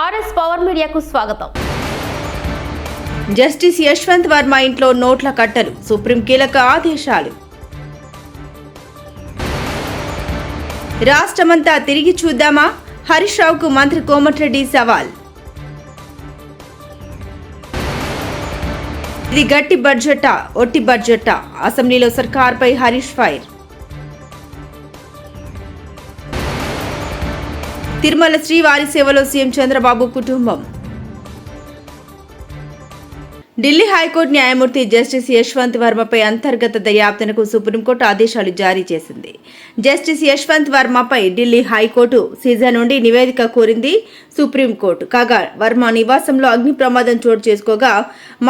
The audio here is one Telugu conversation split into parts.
ఆర్ఎస్ పవర్ మీడియాకు స్వాగతం. జస్టిస్ యశ్వంత్ వర్మ ఇంట్లో నోట్ల కట్టలు సుప్రీం కీలక ఆదేశాలు. రాష్ట్రమంతా తిరిగి చూద్దామా? హరీష్ రావుకు మంత్రి కోమటిరెడ్డి సవాల్. ఇది గట్టి బడ్జెటా? ఒట్టి బడ్జెటా? అసెంబ్లీలో సర్కార్పై హరీష్ ఫైర్. తిరుమల శ్రీవారి సేవలో సీఎం చంద్రబాబు కుటుంబం. ఢిల్లీ హైకోర్టు న్యాయమూర్తి జస్టిస్ యశ్వంత్ వర్మపై అంతర్గత దర్యాప్తునకు సుప్రీంకోర్టు ఆదేశాలు జారీ చేసింది. జస్టిస్ యశ్వంత్ వర్మపై ఢిల్లీ హైకోర్టు సీజన్ నుండి నివేదిక కోరింది సుప్రీంకోర్టు. కాగా వర్మ నివాసంలో అగ్ని ప్రమాదం చోటు చేసుకోగా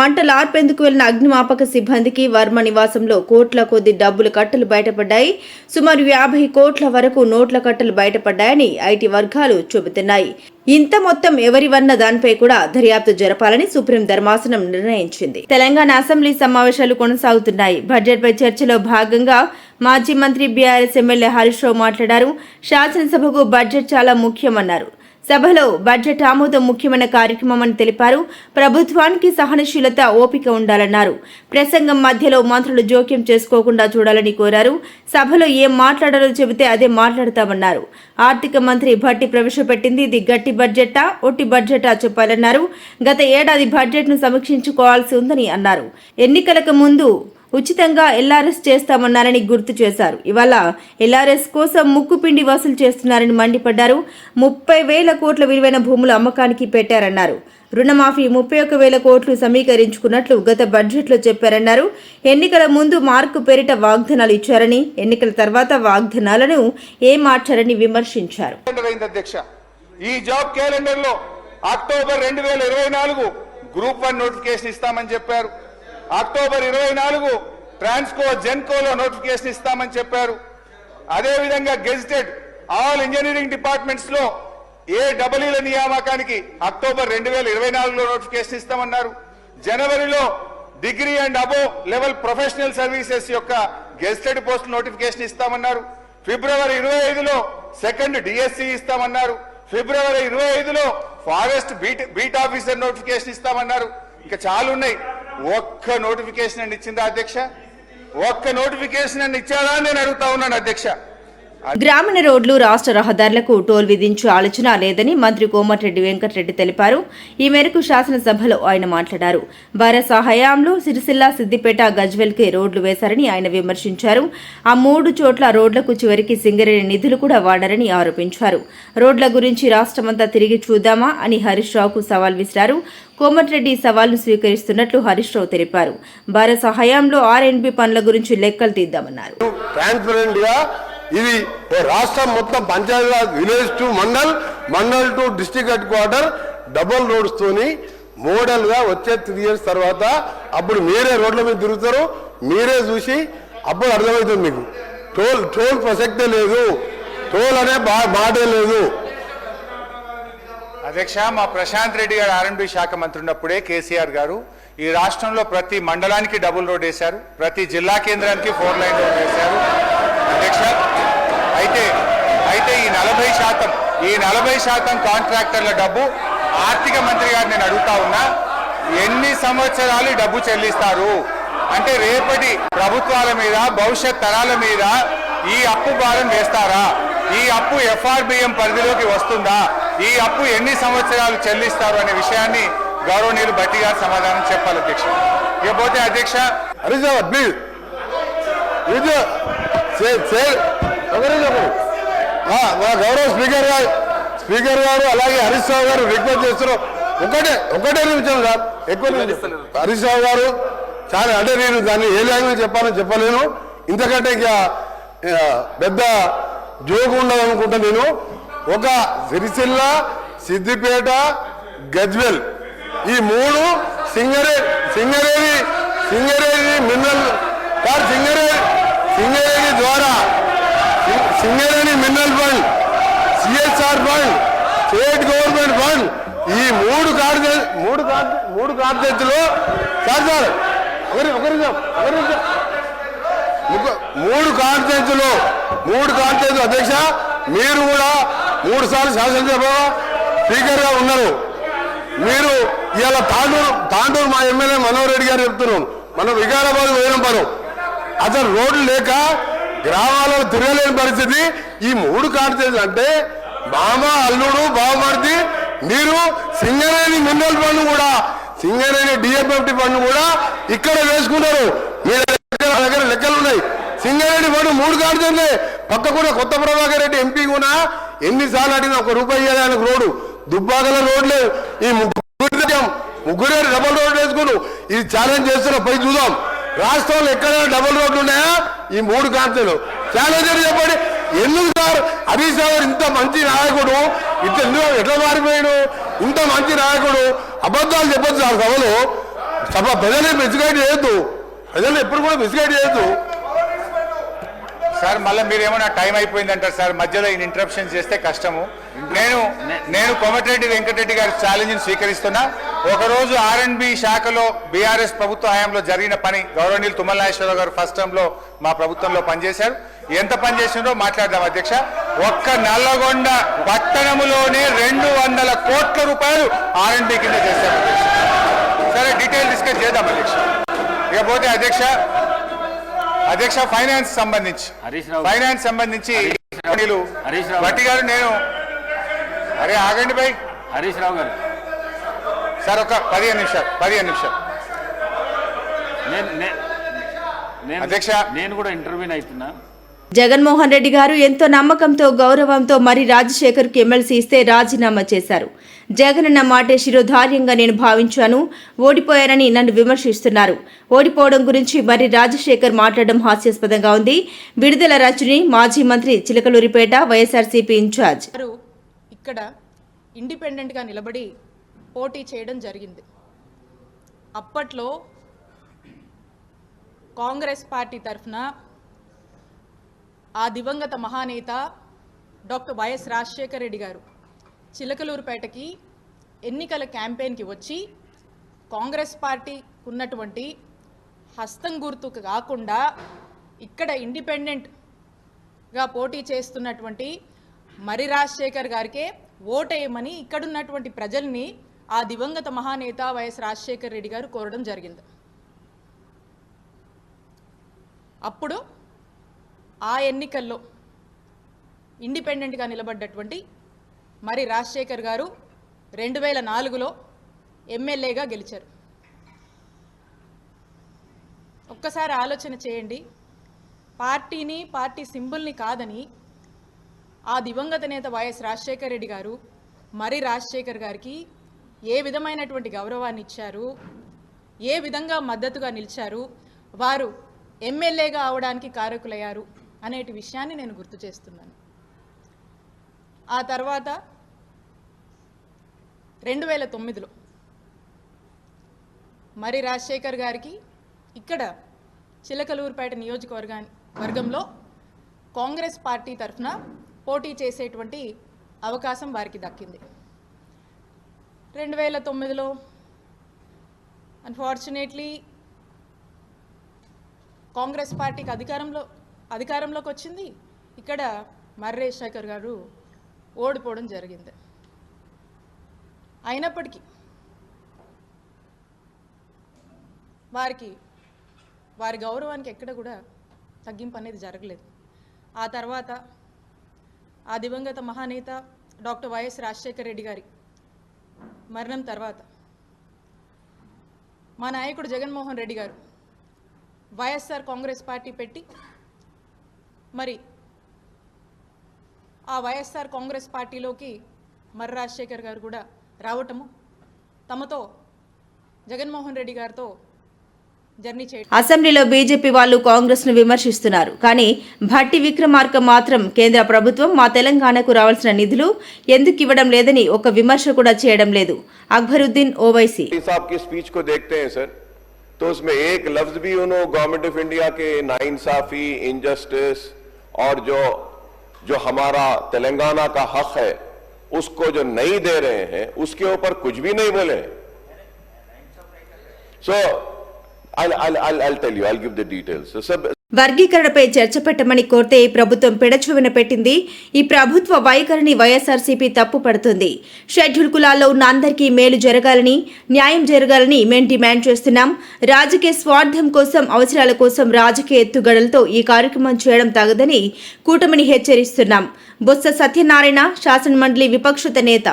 మంటలు ఆర్పేందుకు వెళ్ళిన అగ్నిమాపక సిబ్బందికి వర్మ నివాసంలో కోట్ల కొద్ది డబ్బులు కట్టలు బయటపడ్డాయి. సుమారు యాభై కోట్ల వరకు నోట్ల కట్టలు బయటపడ్డాయని ఐటీ వర్గాలు చెబుతున్నాయి. ఇంత మొత్తం ఎవరివన్న దానిపై కూడా దర్యాప్తు జరపాలని సుప్రీం ధర్మాసనం నిర్ణయించింది. తెలంగాణ అసెంబ్లీ సమావేశాలు కొనసాగుతున్నాయి. బడ్జెట్ పై చర్చలో భాగంగా మాజీ మంత్రి బీఆర్ఎస్ ఎమ్మెల్యే హరీష్ రావు మాట్లాడారు. శాసనసభకు బడ్జెట్ చాలా ముఖ్యమన్నారు. సభలో బడ్జెట్ ఆమోదం ముఖ్యమైన కార్యక్రమం అని తెలిపారు. ప్రభుత్వానికి సహనశీలత ఓపిక ఉండాలన్నారు. ప్రసంగం మధ్యలో మంత్రులు జోక్యం చేసుకోకుండా చూడాలని కోరారు. సభలో ఏం మాట్లాడాలో చెబితే అదే మాట్లాడతామన్నారు. ఆర్థిక మంత్రి భట్టి ప్రవేశపెట్టింది ఇది గట్టి బడ్జెట్టా ఒట్టి బడ్జెటా చెప్పాలన్నారు. గత ఏడాది బడ్జెట్ను సమీక్షించుకోవాల్సి ఉందని అన్నారు. ఎన్నికలకు ముందు ఉచితంగా ఎల్ఆర్ఎస్ చేస్తామన్నారని గుర్తు చేశారు. ఇవాళ ఎల్ఆర్ఎస్ కోసం ముక్కు పిండి వసూలు చేస్తున్నారని మండిపడ్డారు. ముప్పై వేల కోట్ల విలువైన భూములు అమ్మకానికి పెట్టారన్నారు. రుణమాఫీ ముప్పై ఒక్క వేల కోట్లు సమీకరించుకున్నట్లు గత బడ్జెట్లో చెప్పారన్నారు. ఎన్నికల ముందు మార్కు పేరిట వాగ్దానాలు ఇచ్చారని ఎన్నికల తర్వాత వాగ్దానాలను ఏ మార్చారని విమర్శించారు. ఈ జాబ్ క్యాలెండర్లో అక్టోబర్ రెండు వేల ఇరవై నాలుగు గ్రూప్ వన్ నోటిఫికేషన్ ఇస్తామని చెప్పారు. అక్టోబర్ ఇరవై నాలుగు ట్రాన్స్కో జెన్కోలో నోటిఫికేషన్ ఇస్తామని చెప్పారు. అదేవిధంగా గెజిటెడ్ ఆల్ ఇంజనీరింగ్ డిపార్ట్మెంట్స్లో ఏ డబలీల నియామకానికి అక్టోబర్ రెండు వేల ఇరవై నాలుగులో నోటిఫికేషన్ ఇస్తామన్నారు. జనవరిలో degree and above level professional services యొక్క గెజిటెడ్ పోస్ట్ నోటిఫికేషన్ ఇస్తామన్నారు. ఫిబ్రవరి ఇరవై ఐదులో సెకండ్ డిఎస్సి ఇస్తామన్నారు. ఫిబ్రవరి ఇరవై ఐదులో forest beat beat officer notification ఇస్తామన్నారు. ఇంకా చాలా ఉన్నాయి ఒక్క నోటిఫికేషన్ అని ఇచ్చిందా అధ్యక్ష? ఒక్క నోటిఫికేషన్ అండి ఇచ్చారా అని నేను అడుగుతా ఉన్నాను అధ్యక్ష. గ్రామీణ రోడ్లు రాష్ట్ర రహదారులకు టోల్ విధించే ఆలోచన లేదని మంత్రి కోమటిరెడ్డి వెంకటరెడ్డి తెలిపారు. ఈ మేరకు శాసనసభలో ఆయన మాట్లాడారు. భారత హయాంలో సిరిసిల్ల సిద్దిపేట గజ్వెల్కి రోడ్లు వేశారని ఆయన విమర్శించారు. ఆ మూడు చోట్ల రోడ్లకు చివరికి సింగరేణి నిధులు కూడా వాడారని ఆరోపించారు. రోడ్ల గురించి రాష్ట్రమంతా తిరిగి చూద్దామా అని హరీష్ రావుకు సవాల్ విసిరారు. కోమటిరెడ్డి సవాల్ను స్వీకరిస్తున్నట్లు హరీష్ రావు తెలిపారు. భారత హయాంలో ఆర్ఎన్బి పనుల గురించి లెక్కలు తీద్దామన్నారు. ఇది ఓ రాష్ట్రం మొత్తం Panchayati Raj village to mandal mandal to district headquarter double roads తోని మోడల్గా వచ్చే త్రీ ఇయర్స్ తర్వాత అప్పుడు మీరే రోడ్ల మీద తిరుగుతారు మీరే చూసి అప్పుడు అర్థమవుతుంది మీకు. టోల్ టోల్ ప్రసక్తే లేదు. టోల్ అనే బా- మాటే లేదు. అధ్యక్ష మా ప్రశాంత్ రెడ్డి గారు ఆర్ఎండ్బి శాఖ మంత్రి ఉన్నప్పుడే కేసీఆర్ గారు ఈ రాష్ట్రంలో ప్రతి మండలానికి డబుల్ రోడ్ వేశారు ప్రతి జిల్లా కేంద్రానికి ఫోర్ లైన్ రోడ్ వేశారు. అధ్యక్ష అయితే అయితే ఈ నలభై శాతం ఈ నలభై శాతం కాంట్రాక్టర్ల డబ్బు ఆర్థిక మంత్రి గారు నేను అడుగుతా ఉన్నా ఎన్ని సంవత్సరాలు డబ్బు చెల్లిస్తారు? అంటే రేపటి ప్రభుత్వాల మీద భవిష్యత్ తరాల మీద ఈ అప్పు భారం వేస్తారా? ఈ అప్పు ఎఫ్ఆర్బిఎం పరిధిలోకి వస్తుందా? ఈ అప్పు ఎన్ని సంవత్సరాలు చెల్లిస్తారు అనే విషయాన్ని గౌరవనీయులు భట్టి గారు సమాధానం చెప్పాలి అధ్యక్ష. ఇకపోతే అధ్యక్ష మా గౌరవ స్పీకర్ గారు స్పీకర్ గారు అలాగే హరీష్ రావు గారు రిక్వెస్ట్ చేస్తున్నారు. ఒకటే ఒకటే నిమిషం సార్. ఎక్కువ హరీష్ రావు గారు చాలా అంటే నేను దాన్ని ఏ లాంగ్వేజ్ చెప్పాలో చెప్పలేను. ఇంతకంటే ఇక పెద్ద జోగు ఉండదు అనుకుంటా నేను. ఒక సిరిసిల్ల సిద్దిపేట గజ్వెల్. ఈ మూడు సింగరే సింగరేవి సింగరేణి మినరల్ కాదు సింగరేణి సింగరేణి ద్వారా Singareni mineral fund CSR fund state government fund ఈ మూడు కార్డు మూడు కార్డు మూడు కార్డు సార్ సార్ ఒకరి ఒకరి ఒకరి మూడు కాన్ఫరెన్స్లు మూడు కాన్ఫరెన్స్ అధ్యక్ష మీరు కూడా మూడు సార్లు శాసనసభ స్పీకర్గా ఉన్నారు. మీరు ఇవాళ తాండూరు తాండూరు మా ఎమ్మెల్యే మనోహర్ రెడ్డి గారు చెప్తున్నాం మనం వికారాబాద్ వేలంపరం అసలు రోడ్లు లేక గ్రామాలలో తిరగలేని పరిస్థితి. ఈ మూడు కాన్స్టిట్యూన్స్ అంటే మామ అల్లుడు బావమర్ది మీరు సింగరేణి మినరల్ ఫండ్ కూడా సింగరేణి డిఎఫ్ఎఫ్టి ఫండ్ కూడా ఇక్కడ వేసుకున్నారు. మీ దగ్గర దగ్గర లెక్కలు ఉన్నాయి. సింగరేణి ఫండ్ మూడు కాన్స్టిట్యూన్సే పక్క కూడా కొత్త ప్రభాకర్ రెడ్డి ఎంపీ కూడా ఎన్నిసార్లు అడిగిన ఒక రూపాయి ఇవ్వాలి ఆయనకు రోడ్డు. దుబ్బాకల రోడ్లు. లేదు ఈ ముగ్గురు దగ్గర ముగ్గురే డబల్ రోడ్లు వేసుకున్నారు ఇది ఛాలెంజ్ చేస్తున్న పై చూద్దాం. రాష్ట్రంలో ఎక్కడైనా డబుల్ రోడ్లు ఉన్నాయా? ఈ మూడు కాంతలు. ఛాలెంజర్ చెప్పండి. ఎందుకు సార్? హరీష్ రావు ఇంత మంచి నాయకుడు. ఇంత ఎందుకు ఎట్లా మారిపోయాడు? ఇంత మంచి నాయకుడు. అబద్ధాలు చెప్పొచ్చు సార్ సభలో. సభ ప్రజల్ని మిస్గైడ్ చేయొద్దు. ప్రజలు ఎప్పుడు కూడా మిస్గైడ్ చేయొద్దు. సార్ మళ్ళీ మీరు ఏమైనా టైం అయిపోయిందంటారు సార్? మధ్యలో ఇంటరప్షన్ చేస్తే కష్టము. నేను నేను కోమటిరెడ్డి వెంకటరెడ్డి గారి ఛాలెంజ్ స్వీకరిస్తున్నా. ఒకరోజు ఆర్ అండ్ బి శాఖలో బీఆర్ఎస్ ప్రభుత్వ హయాంలో జరిగిన పని గౌరవనీయులు తుమ్మల నాగేశ్వరరావు గారు ఫస్ట్ టర్మ్లో మా ప్రభుత్వంలో పనిచేశారు. ఎంత పని చేసిందో మాట్లాడదాం అధ్యక్ష. ఒక్క నల్లగొండ పట్టణములోనే రెండు వందల కోట్ల రూపాయలు ఆర్ అండ్ బి కింద చేశారు అధ్యక్ష. సరే డీటెయిల్ డిస్కస్ చేద్దాం అధ్యక్ష. ఇకపోతే అధ్యక్ష అధ్యక్ష ఫైనాన్స్ సంబంధించి. ఫైనాన్స్ సంబంధించి హరీష్ గారు నేను అరే ఆగండి బై. హరీష్ రావు గారు. సార్ ఒక పదిహేను నిమిషాలు పదిహేను నిమిషాలు. నేను నేను అధ్యక్ష. నేను కూడా ఇంటర్వ్యూని అవుతున్నా జగన్మోహన్ రెడ్డి గారు ఎంతో నమ్మకంతో గౌరవంతో మరి రాజశేఖర్కి ఎమ్మెల్సీ ఇస్తే రాజీనామా చేశారు. జగనన్న మాటే శిరోధార్యంగా నేను భావించాను. ఓడిపోయానని నన్ను విమర్శిస్తున్నారు. ఓడిపోవడం గురించి మరి రాజశేఖర్ మాట్లాడడం హాస్యాస్పదంగా ఉంది. విడుదల రజని మాజీ మంత్రి చిలకలూరిపేట వైఎస్ఆర్సీపీ ఇన్ఛార్జ్. ఇక్కడ ఇండిపెండెంట్గా నిలబడి పోటీ చేయడం జరిగింది. అప్పట్లో కాంగ్రెస్ పార్టీ తరఫున ఆ దివంగత మహానేత డాక్టర్ వైఎస్ రాజశేఖర రెడ్డి గారు చిలకలూరుపేటకి ఎన్నికల క్యాంపెయిన్కి వచ్చి కాంగ్రెస్ పార్టీ ఉన్నటువంటి హస్తం గుర్తుకు కాకుండా ఇక్కడ ఇండిపెండెంట్గా పోటీ చేస్తున్నటువంటి మరి రాజశేఖర్ గారికే ఓటేయమని ఇక్కడున్నటువంటి ప్రజల్ని ఆ దివంగత మహానేత వైఎస్ రాజశేఖర్ రెడ్డి గారు కోరడం జరిగింది. అప్పుడు ఆ ఎన్నికల్లో ఇండిపెండెంట్గా నిలబడ్డటువంటి మరి రాజశేఖర్ గారు రెండు వేల నాలుగులో ఎమ్మెల్యేగా గెలిచారు. ఒక్కసారి ఆలోచన చేయండి. పార్టీని పార్టీ సింబుల్ని కాదని ఆ దివంగత నేత వైఎస్ రాజశేఖర రెడ్డి గారు మరి రాజశేఖర్ గారికి ఏ విధమైనటువంటి గౌరవాన్ని ఇచ్చారు? ఏ విధంగా మద్దతుగా నిలిచారు? వారు ఎమ్మెల్యేగా అవడానికి కారకులయ్యారు అనేటి విషయాన్ని నేను గుర్తు చేస్తున్నాను. ఆ తర్వాత రెండు వేల తొమ్మిదిలో మరి రాజశేఖర్ గారికి ఇక్కడ చిలకలూరుపేట నియోజకవర్గా వర్గంలో కాంగ్రెస్ పార్టీ తరఫున పోటీ చేసేటువంటి అవకాశం వారికి దక్కింది. రెండు వేల తొమ్మిదిలో అన్ఫార్చునేట్లీ కాంగ్రెస్ పార్టీకి అధికారంలో అధికారంలోకి వచ్చింది. ఇక్కడ మర్రే శేఖర్ గారు ఓడిపోవడం జరిగింది. అయినప్పటికీ వారికి వారి గౌరవానికి ఎక్కడ కూడా తగ్గింపు అనేది జరగలేదు. ఆ తర్వాత ఆ దివంగత మహానేత డాక్టర్ వైఎస్ రాజశేఖర రెడ్డి గారి మరణం తర్వాత మా నాయకుడు జగన్మోహన్ రెడ్డి గారు వైఎస్ఆర్ కాంగ్రెస్ పార్టీ పెట్టి మరి ఆ వైఎస్ఆర్ కాంగ్రెస్ పార్టీలోకి మర్రి రాజశేఖర్ గారు కూడా రావటము తమతో జగన్మోహన్ రెడ్డి గారితో అసెంబ్లీలో బీజేపీ వాళ్ళు కాంగ్రెస్ ను విమర్శిస్తున్నారు కానీ భట్టి విక్రమార్క మాత్రం కేంద్ర ప్రభుత్వం మా తెలంగాణకు రావాల్సిన నిధులు ఎందుకు ఇవ్వడం లేదని ఒక విమర్శ కూడా చేయడం లేదు అక్బరుద్దీన్ ఓవైసీ साहब की स्पीच को देखते हैं सर तो उसमें एक लफ्ज भी उन्होंने गवर्नमेंट ऑफ इंडिया के नाइंसाफी इनजस्टिस और जो जो हमारा तेलंगाना का हक है उसको जो नहीं दे रहे हैं उसके ऊपर कुछ भी नहीं बोले सो I'll, I'll, I'll, I'll tell you, I'll give the details. So, सब వర్గీకరణపై చర్చ పెట్టమని కోరితే ప్రభుత్వం పెడచెవిన పెట్టింది. ఈ ప్రభుత్వ వైఖరిని వైఎస్ఆర్సీపీ తప్పు పడుతుంది. షెడ్యూల్ కులాల్లో ఉన్న అందరికీ మేలు జరగాలని న్యాయం జరగాలని మేం డిమాండ్ చేస్తున్నాం. రాజకీయ స్వార్థం కోసం అవసరాల కోసం రాజకీయ ఎత్తుగడలతో ఈ కార్యక్రమం చేయడం తగదని కూటమిని హెచ్చరిస్తున్నాం. బొత్స సత్యనారాయణ శాసనమండలి విపక్షత నేత.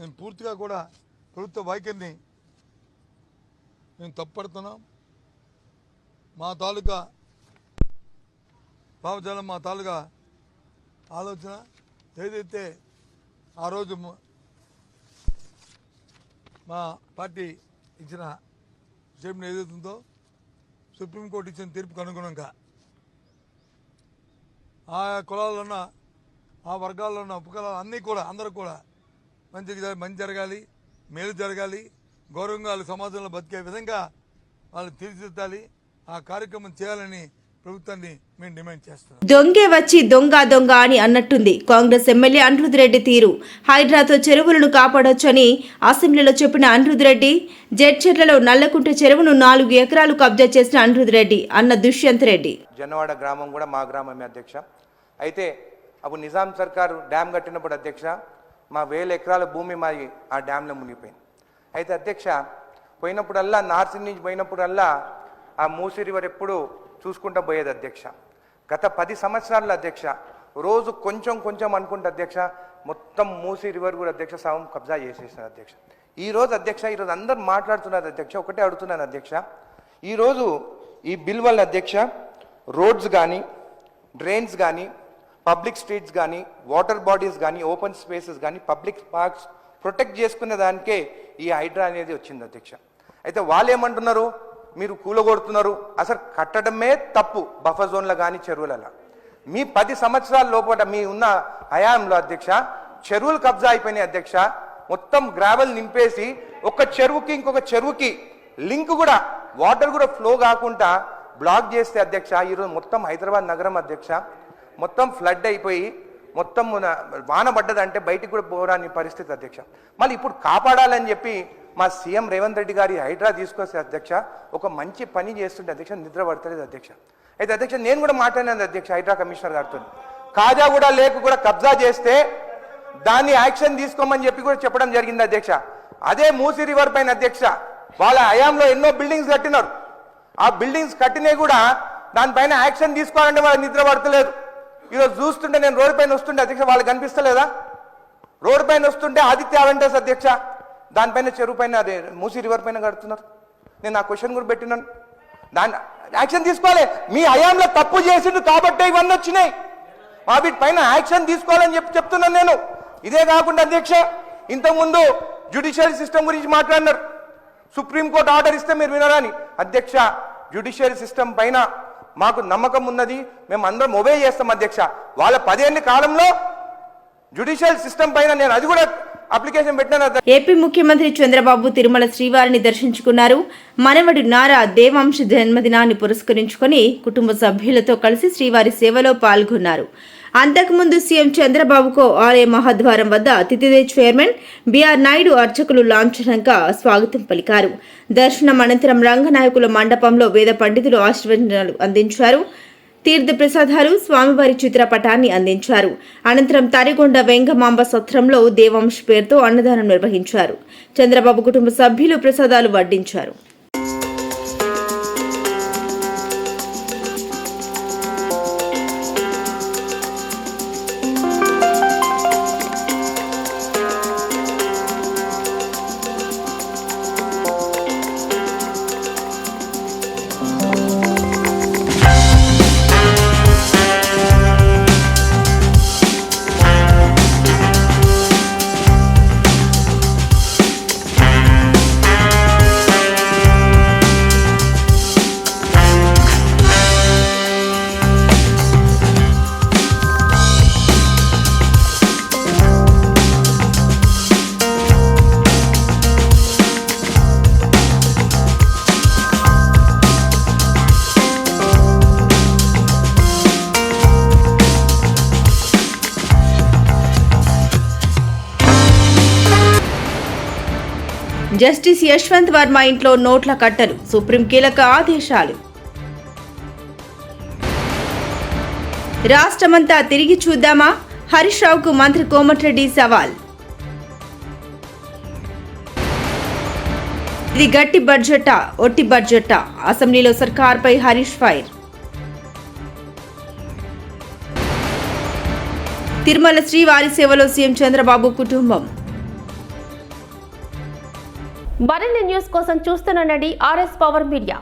నేను పూర్తిగా కూడా ప్రభుత్వ వైఖరిని మేము తప్పడుతున్నాం. మా తాలూకా భావజాలం మా తాలూకా ఆలోచన ఏదైతే ఆ రోజు మా పార్టీ ఇచ్చిన స్టేట్మెంట్ ఏదైతే ఉందో సుప్రీంకోర్టు ఇచ్చిన తీర్పుకు అనుగుణంగా ఆ కులాల్లో ఉన్న ఆ వర్గాల్లో ఉన్న ఉపకులాలు అన్నీ కూడా అందరూ కూడా మంచి మంచి జరగాలి మేలు జరగాలి. గౌరవంగా వాళ్ళు సమాజంలో బతికే విధంగా వాళ్ళు తీర్చిదిద్దాలి. ఆ కార్యక్రమం చేయాలని ప్రభుత్వాన్ని మేము డిమాండ్ చేస్తున్నాం. దొంగే వచ్చి దొంగ దొంగ అని అన్నట్టుంది. కాంగ్రెస్ ఎమ్మెల్యే అనిరుద్ రెడ్డి తీరు. హైడ్రాతో చెరువులను కాపాడొచ్చని అసెంబ్లీలో చెప్పిన అనిరుద్ రెడ్డి జడ్చెర్లలో నల్లకుంట చెరువును నాలుగు ఎకరాలు కబ్జా చేసిన అనిరుద్ రెడ్డి అన్న దుష్యంత్ రెడ్డి. జొన్నవాడ గ్రామం కూడా మా గ్రామమే అధ్యక్ష. అయితే అప్పుడు నిజాం సర్కారు డ్యామ్ కట్టినప్పుడు అధ్యక్ష మా వేల ఎకరాల భూమి మాది ఆ డ్యామ్లో మునిగిపోయింది. అయితే అధ్యక్ష పోయినప్పుడల్లా నార్త్ నుంచి పోయినప్పుడల్లా ఆ మూసి రివర్ ఎప్పుడు చూసుకుంటూ పోయేది అధ్యక్ష. గత పది సంవత్సరాల అధ్యక్ష రోజు కొంచెం కొంచెం అనుకుంటే అధ్యక్ష మొత్తం మూసి రివర్ కూడా అధ్యక్ష సగం కబ్జా చేసేసారు అధ్యక్ష. ఈ రోజు అధ్యక్ష ఈరోజు అందరు మాట్లాడుతున్నారు అధ్యక్ష ఒకటే అడుగుతున్నాను అధ్యక్ష. ఈరోజు ఈ బిల్ వల్ల అధ్యక్ష రోడ్స్ కానీ డ్రైన్స్ కానీ పబ్లిక్ స్ట్రీట్స్ కానీ వాటర్ బాడీస్ కానీ ఓపెన్ స్పేసెస్ కానీ పబ్లిక్ పార్క్స్ ప్రొటెక్ట్ చేసుకునే దానికే ఈ హైడ్రా అనేది వచ్చింది అధ్యక్ష. అయితే వాళ్ళు ఏమంటున్నారు మీరు కూలగొడుతున్నారు. అసలు కట్టడమే తప్పు బఫర్ జోన్లో కానీ చెరువులలో. మీ పది సంవత్సరాల లోపల మీ ఉన్న హయాంలో అధ్యక్ష చెరువులు కబ్జా అయిపోయినాయి అధ్యక్ష. మొత్తం గ్రావెల్ నింపేసి ఒక చెరువుకి ఇంకొక చెరువుకి లింక్ కూడా వాటర్ కూడా ఫ్లో కాకుండా బ్లాక్ చేస్తే అధ్యక్ష ఈరోజు మొత్తం హైదరాబాద్ నగరం అధ్యక్ష. మొత్తం ఫ్లడ్ అయిపోయి మొత్తం వాన పడ్డదంటే బయటికి కూడా పోరాని పరిస్థితి అధ్యక్ష. మళ్ళీ ఇప్పుడు కాపాడాలని చెప్పి మా సీఎం రేవంత్ రెడ్డి గారి హైడ్రా తీసుకొస్తే అధ్యక్ష ఒక మంచి పని చేస్తుంటే అధ్యక్ష నిద్ర పడతలేదు అధ్యక్ష. అయితే అధ్యక్ష నేను కూడా మాట్లాడినాను అధ్యక్ష హైడ్రా కమిషనర్ గారితో. కాజా కూడా లేకు కూడా కబ్జా చేస్తే దాన్ని యాక్షన్ తీసుకోమని చెప్పి కూడా చెప్పడం జరిగింది అధ్యక్ష. అదే మూసి రివర్ పైన అధ్యక్ష వాళ్ళ హయాంలో ఎన్నో బిల్డింగ్స్ కట్టినారు. ఆ బిల్డింగ్స్ కట్టినా కూడా దానిపైన యాక్షన్ తీసుకోవాలంటే వాళ్ళు నిద్ర పడతలేదు. ఈరోజు చూస్తుంటే నేను రోడ్డు పైన వస్తుంటే అధ్యక్ష వాళ్ళు కనిపిస్తలేదా? రోడ్డు పైన వస్తుంటే ఆదిత్య అవెంటర్స్ అధ్యక్ష. దానిపైన చెరువు పైన అదే మూసి రివర్ పైన కడుతున్నారు. నేను ఆ క్వశ్చన్ కూడా పెట్టినాను. దాన్ని యాక్షన్ తీసుకోవాలి. మీ హయాంలో తప్పు చేసిండు కాబట్టి ఇవన్నీ వచ్చినాయి. మా వీటి పైన యాక్షన్ తీసుకోవాలని చెప్పి చెప్తున్నాను నేను. ఇదే కాకుండా అధ్యక్ష ఇంతకుముందు జ్యుడిషియరీ సిస్టమ్ గురించి మాట్లాడినారు. సుప్రీంకోర్టు ఆర్డర్ ఇస్తే మీరు వినరాని. అధ్యక్ష జ్యుడిషియరీ సిస్టమ్ పైన మాకు నమ్మకం ఉన్నది. మేము అందరం ఒబే చేస్తాం అధ్యక్ష. వాళ్ళ పదేళ్ళ కాలంలో జ్యుడిషియల్ సిస్టమ్ పైన నేను అది కూడా అప్లికేషన్ పెట్టిన ఏపీ ముఖ్యమంత్రి చంద్రబాబు తిరుమల శ్రీవారిని దర్శించుకున్నారు. మనవడి నారా దేవాంశ జన్మదినాన్ని పురస్కరించుకొని కుటుంబ సభ్యులతో కలిసి శ్రీవారి సేవలో పాల్గొన్నారు. అంతకుముందు సీఎం చంద్రబాబుకు ఆలయ మహాద్వారం వద్ద తితిదే చైర్మన్ బిఆర్ నాయుడు అర్చకులు లాంఛనంగా స్వాగతం పలికారు. దర్శనం అనంతరం రంగనాయకుల మండపంలో వేద పండితులు ఆశీర్వచనాలు అందించారు. తీర్థ ప్రసాదాలు స్వామివారి చిత్రపటాన్ని అందించారు. అనంతరం తరిగొండ వెంగమాంబ సత్రంలో దేవాంశ్ పేరుతో అన్నదానం నిర్వహించారు. చంద్రబాబు కుటుంబ సభ్యులు ప్రసాదాలు వడ్డించారు. జస్టిస్ యశ్వంత్ వర్మ ఇంట్లో నోట్ల కట్టలు సుప్రీం కీలక ఆదేశాలు. రాష్ట్రమంతా తిరిగి చూద్దామా? హరీష్ రావుకు మంత్రి కోమటిరెడ్డి సవాల్. ఇది గట్టి బడ్జెటా? ఒట్టి బడ్జెటా? అసెంబ్లీలో సర్కార్పై హరీష్ ఫైర్. తిరుమల శ్రీవారి సేవలో సీఎం చంద్రబాబు కుటుంబం. మరిన్ని న్యూస్ కోసం చూస్తున్న ఆర్ఎస్ పవర్ మీడియా.